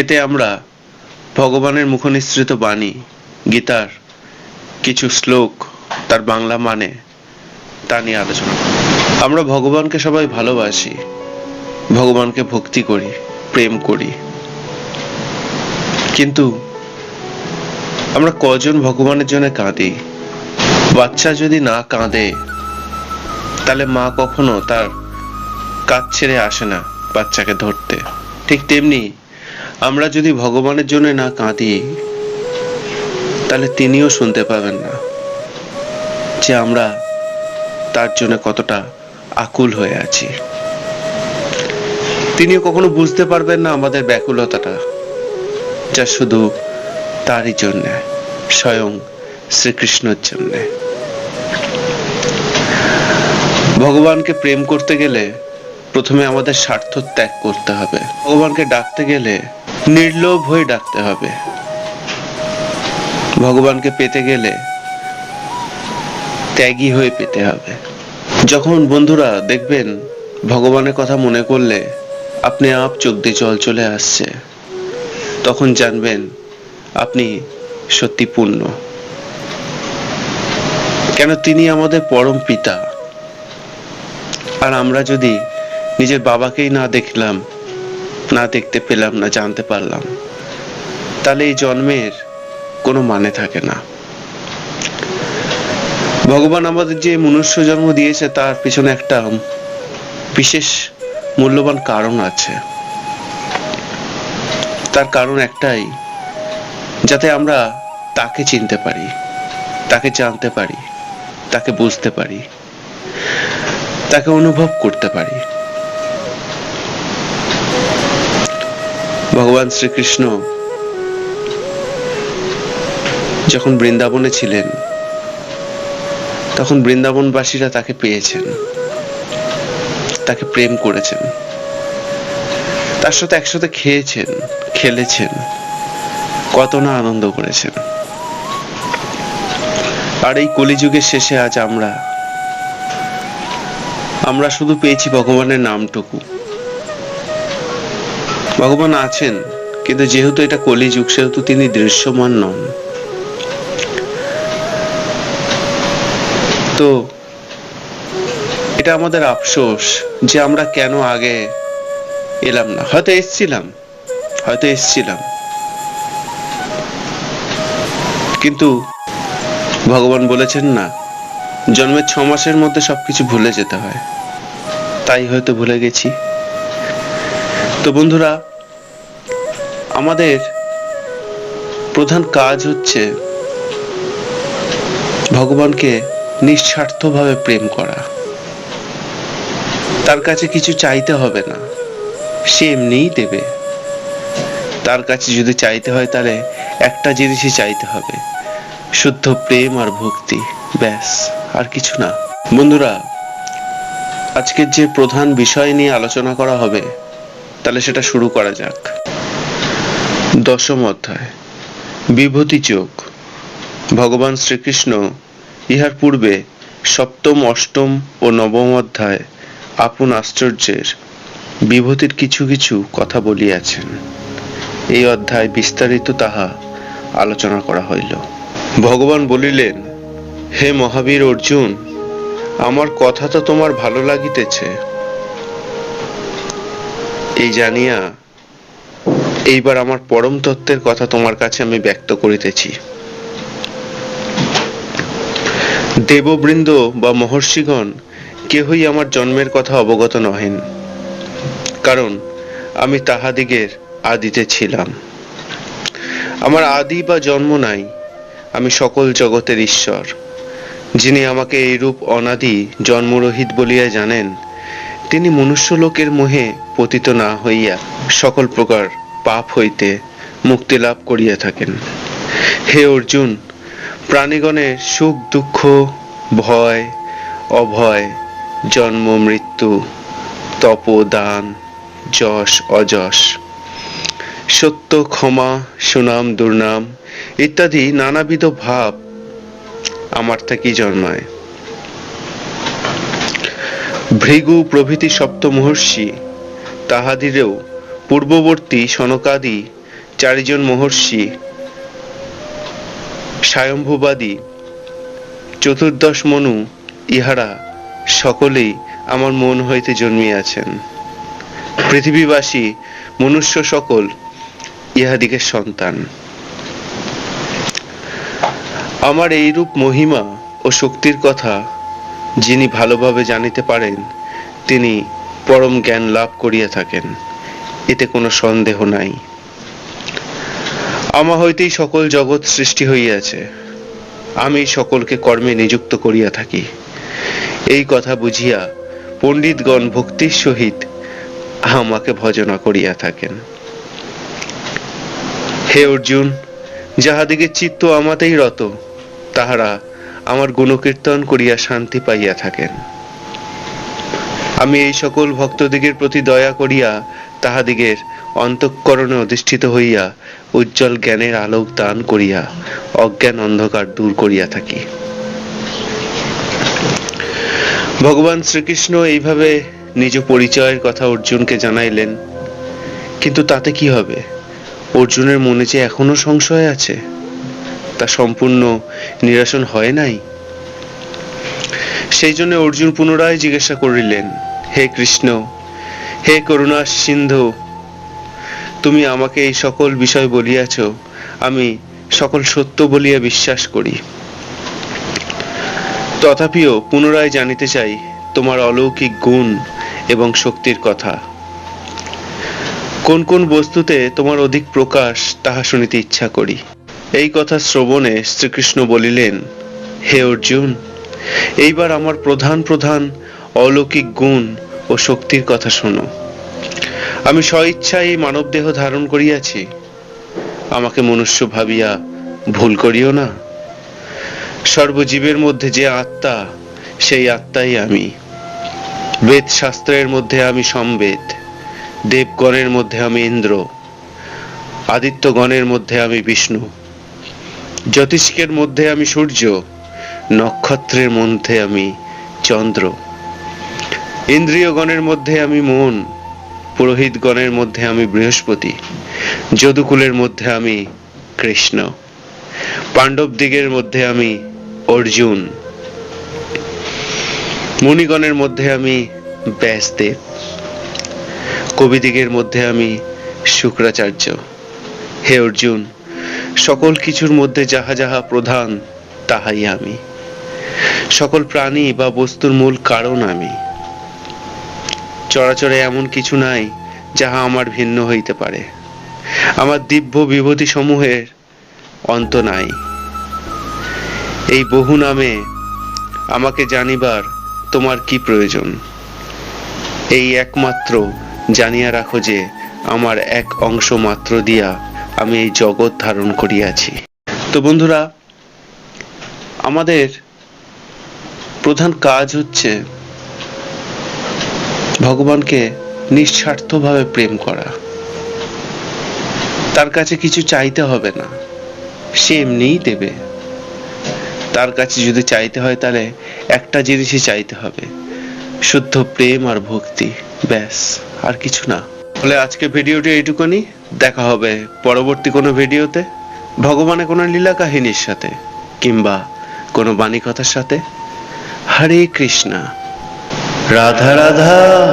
এতে আমরা ভগবানের মুখনিসৃত বাণী, গীতার কিছু শ্লোক, তার বাংলা মানে তা নিয়ে আলোচনা। আমরা ভগবানকে সবাই ভালোবাসি, ভগবানকে ভক্তি করি, প্রেম করি। কিন্তু আমরা কজন ভগবানের জন্য কাঁদি? বাচ্চা যদি না কাঁদে, তাহলে মা কখনো তার কাজ ছেড়ে আসে না বাচ্চাকে ধরতে। ঠিক তেমনি আমরা যদি ভগবানের জন্য না কাঁদি, তাহলে তিনিও শুনতে পাবেন না যে আমরা তার জন্য কতটা আকুল হয়ে আছি। তিনিও কখনো বুঝতে পারবেন না আমাদের ব্যাকুলতাটা, যা শুধু তারই জন্য, স্বয়ং শ্রীকৃষ্ণের জন্য। ভগবানকে প্রেম করতে গেলে প্রথমে আমাদের স্বার্থ ত্যাগ করতে হবে। ভগবানকে ডাকতে গেলে নির্লোভ হয়ে ডাকতে হবে। ভগবানকে পেতে গেলে ত্যাগী হয়ে পেতে হবে। যখন বন্ধুরা দেখবেন ভগবানের কথা মনে করলে আপনি আপ চোখ দিয়ে জল চলে আসছে, তখন জানবেন আপনি সত্যি পূর্ণ। কেন তিনি আমাদের পরম পিতা? আর আমরা যদি নিজের বাবাকেই না দেখলাম না দেখতে পেলাম, না জানতে পারলাম। তাহলে এই জন্মের কোনো মানে থাকে না। ভগবান আমাদের যে মনুষ্য জন্ম দিয়েছে, তার পিছনে একটা বিশেষ মূল্যবান কারণ আছে। তার কারণ একটাই, যাতে আমরা তাকে চিনতে পারি, তাকে জানতে পারি, তাকে বুঝতে পারি, তাকে অনুভব করতে পারি। ভগবান শ্রীকৃষ্ণ যখন বৃন্দাবনে ছিলেন, তখন বৃন্দাবনবাসীরা তাকে পেয়েছেন। তাকে প্রেম করেছেন। তার সাথে একসাথে খেয়েছেন, খেলেছেন। কত না আনন্দ করেছেন। আর এই কলিযুগের শেষে আজ আমরা আমরা শুধু পেয়েছি ভগবানের নামটুকু। ভগবান আছেন, কিন্তু যেহেতু এটা কলিযুগ, সেহেতু তিনি দৃশ্যমান নন। তো এটা আমাদের আফসোস যে আমরা কেন আগে এলাম না। হয়তো এসছিলাম হয়তো এসছিলাম। কিন্তু ভগবান বলেছেন না, জন্মের ছ মাসের মধ্যে সবকিছু ভুলে যেতে হয়। তাই হয়তো ভুলে গেছি। তো বন্ধুরা আমাদের প্রধান কাজ হচ্ছে ভগবানকে নিঃস্বার্থভাবে প্রেম করা। তার কাছে কিছু চাইতে হবে না, সে এমনিই দেবে। তার কাছে যদি চাইতে হয় তাহলে একটা জিনিসই চাইতে হবে, শুদ্ধ প্রেম আর ভক্তি, ব্যাস, আর কিছু না। বন্ধুরা, আজকের যে প্রধান বিষয় নিয়ে আলোচনা করা হবে, তাহলে সেটা শুরু করা যাক। দশম অধ্যায়। বিভূতি চোখ। ভগবান শ্রীকৃষ্ণ ইহার পূর্বে সপ্তম, অষ্টম ও নবম অধ্যায় আপন আশ্চর্যের বিভূতির কিছু কিছু কথা বলিয়াছেন। এই অধ্যায় বিস্তারিত তাহা আলোচনা করা হইল। ভগবান বলিলেন, হে মহাবীর অর্জুন, আমার কথা তো তোমার ভালো লাগিতেছে। এই জানিয়া এইবার আমার পরম তত্ত্বের কথা তোমার কাছে আমি ব্যক্ত করিতেছি। দেববৃন্দ বা মহর্ষিগণ কেহই আমার জন্মের কথা অবগত নহেন, কারণ আমি তাহাদিগের আদিতে ছিলাম। আমার আদি বা জন্ম নাই, আমি সকল জগতের ঈশ্বর। যিনি আমাকে এইরূপ অনাদি জন্মরহিত বলিয়া জানেন, তিনি মনুষ্যলোকের মোহে পতিত না হইয়া সকল প্রকার পাপ হইতে মুক্তি লাভ করিয়া থাকেন। হে অর্জুন প্রাণীগণের সুখ, দুঃখ, ভয়, অভয়, জন্ম, মৃত্যু, তপ, দান, যশ, অযশ, সত্য, ক্ষমা, সুনাম, দুর্নাম ইত্যাদি নানাবিধ ভাব আমার থেকেই জন্মায়। ভৃগু প্রভৃতি সপ্ত মহর্ষি তাহাদিরেও পূর্ববর্তী সনকাদি চারিজন মহর্ষি স্বয়ম্ভুবাদী চতুর্দশ মনু, ইহারা সকলেই আমার মন হইতে জন্মিয়াছেন। পৃথিবীবাসী, মনুষ্য সকল ইহাদিগের সন্তান। আমার এইরূপ মহিমা ও শক্তির কথা যিনি ভালোভাবে জানিতে পারেন, তিনি পরম জ্ঞান লাভ করিয়া থাকেন। এতে কোনো সন্দেহ নাই। আমা হইতেই সকল জগৎ সৃষ্টি হইয়াছে। আমি সকলকে কর্মে নিযুক্ত করিয়া থাকি। এই কথা বুঝিয়া পণ্ডিতগণ ভক্তির সহিত আমাকে ভজনা করিয়া থাকেন। হে অর্জুন যাহাদিকে চিত্ত আমাতেই রত, তাহারা আমার গুণকীর্তন করিয়া শান্তি পাইয়া থাকেন। আমি এই সকল ভক্তদিগের প্রতি দয়া করিয়া তাহাদিগের অন্তঃকরণে অধিষ্ঠিত হইয়া উজ্জ্বল জ্ঞানের আলোক দান করিয়া অজ্ঞান অন্ধকার দূর করিয়া থাকি। ভগবান শ্রীকৃষ্ণ এইভাবে নিজ পরিচয়ের কথা অর্জুনকে জানাইলেন। কিন্তু তাতে কি হবে? অর্জুনের মনে যে এখনও সংশয় আছে, তা সম্পূর্ণ নিরাসন হয় নাই? সেই জন্য অর্জুন পুনরায় জিজ্ঞাসা করিলেন, হে কৃষ্ণ হে করুণা সিন্ধু, তুমি আমাকে এই সকল বিষয় বলিয়াছ, আমি সকল সত্য বলিয়া বিশ্বাস করি। তথাপিও পুনরায় জানিতে চাই তোমার অলৌকিক গুণ এবং শক্তির কথা। কোন কোন বস্তুতে তোমার অধিক প্রকাশ, তাহা শুনিতে ইচ্ছা করি। এই কথা শ্রবণে শ্রীকৃষ্ণ বলিলেন, হে অর্জুন, এইবার আমার প্রধান প্রধান অলৌকিক গুণ ও শক্তির কথা শোনো। আমি স্বইচ্ছায় এই মানব দেহ ধারণ করিয়াছি। আমাকে মনুষ্য ভাবিয়া ভুল করিও না। সর্বজীবের মধ্যে যে আত্মা, সেই আত্মাই আমি। বেদ শাস্ত্রের মধ্যে আমি সম্বেদ, দেবগণের মধ্যে আমি ইন্দ্র, আদিত্যগণের মধ্যে আমি বিষ্ণু। জ্যোতিষ্কের মধ্যে আমি সূর্য, নক্ষত্রের মধ্যে আমি চন্দ্র। ইন্দ্রিয়গণের মধ্যে আমি মন, পুরোহিতগণের মধ্যে আমি বৃহস্পতি, যদুকুলের মধ্যে আমি কৃষ্ণ পাণ্ডব দিগের মধ্যে আমি অর্জুন, মুনিগণের মধ্যে আমি ব্যাসদেব, কবিদিগের মধ্যে আমি শুক্রাচার্য। হে অর্জুন, সকল কিছুর মধ্যে যাহা যাহা প্রধান, তাহাই আমি। সকল প্রাণী বা বস্তুর মূল কারণ আমি। চরাচরে এমন কিছু নাই যাহা আমার ভিন্ন হইতে পারে। আমার দিব্য বিভূতি সমূহের অন্ত নাই। এই বহু নামে আমাকে জানিবার তোমার কি প্রয়োজন? এই একমাত্র জানিয়া রাখো যে আমার এক অংশ মাত্র দিয়া আমি এই জগৎ ধারণ করিয়াছি। তো বন্ধুরা, আমাদের প্রধান কাজ হচ্ছে ভগবানকে নিঃস্বার্থভাবে প্রেম করা। তার কাছে কিছু চাইতে হবে না, সে এমনিই দেবে। তার কাছে যদি চাইতে হয় তাহলে একটা জিনিসই চাইতে হবে, শুদ্ধ প্রেম আর ভক্তি, ব্যাস, আর কিছু না। বলে আজকে ভিডিওটি এইটুকুনি, দেখা হবে পরবর্তী কোনো ভিডিওতে। ভগবানের কোনো লীলা কাহিনীর সাথে, কিংবা কোনো বাণী কথার সাথে। হরে কৃষ্ণা। राधा राधा।